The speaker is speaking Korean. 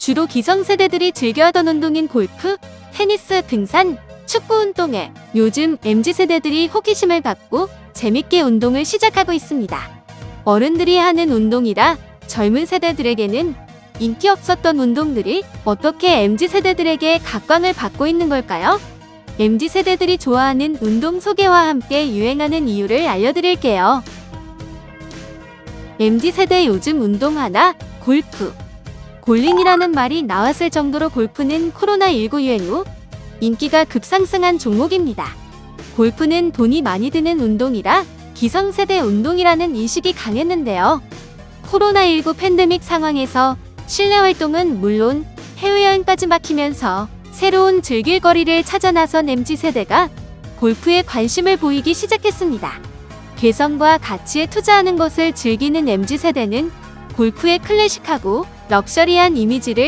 주로 기성세대들이 즐겨하던 운동인 골프, 테니스, 등산, 축구 운동에 요즘 MZ세대들이 호기심을 갖고 재밌게 운동을 시작하고 있습니다. 어른들이 하는 운동이라 젊은 세대들에게는 인기 없었던 운동들이 어떻게 MZ세대들에게 각광을 받고 있는 걸까요? MZ세대들이 좋아하는 운동 소개와 함께 유행하는 이유를 알려드릴게요. MZ세대 요즘 운동 하나, 골프. 골링이라는 말이 나왔을 정도로 골프는 코로나19 유행 후 인기가 급상승한 종목입니다. 골프는 돈이 많이 드는 운동이라 기성세대 운동이라는 인식이 강했는데요. 코로나19 팬데믹 상황에서 실내 활동은 물론 해외여행까지 막히면서 새로운 즐길 거리를 찾아 나선 MZ세대가 골프에 관심을 보이기 시작했습니다. 개성과 가치에 투자하는 것을 즐기는 MZ세대는 골프의 클래식하고 럭셔리한 이미지를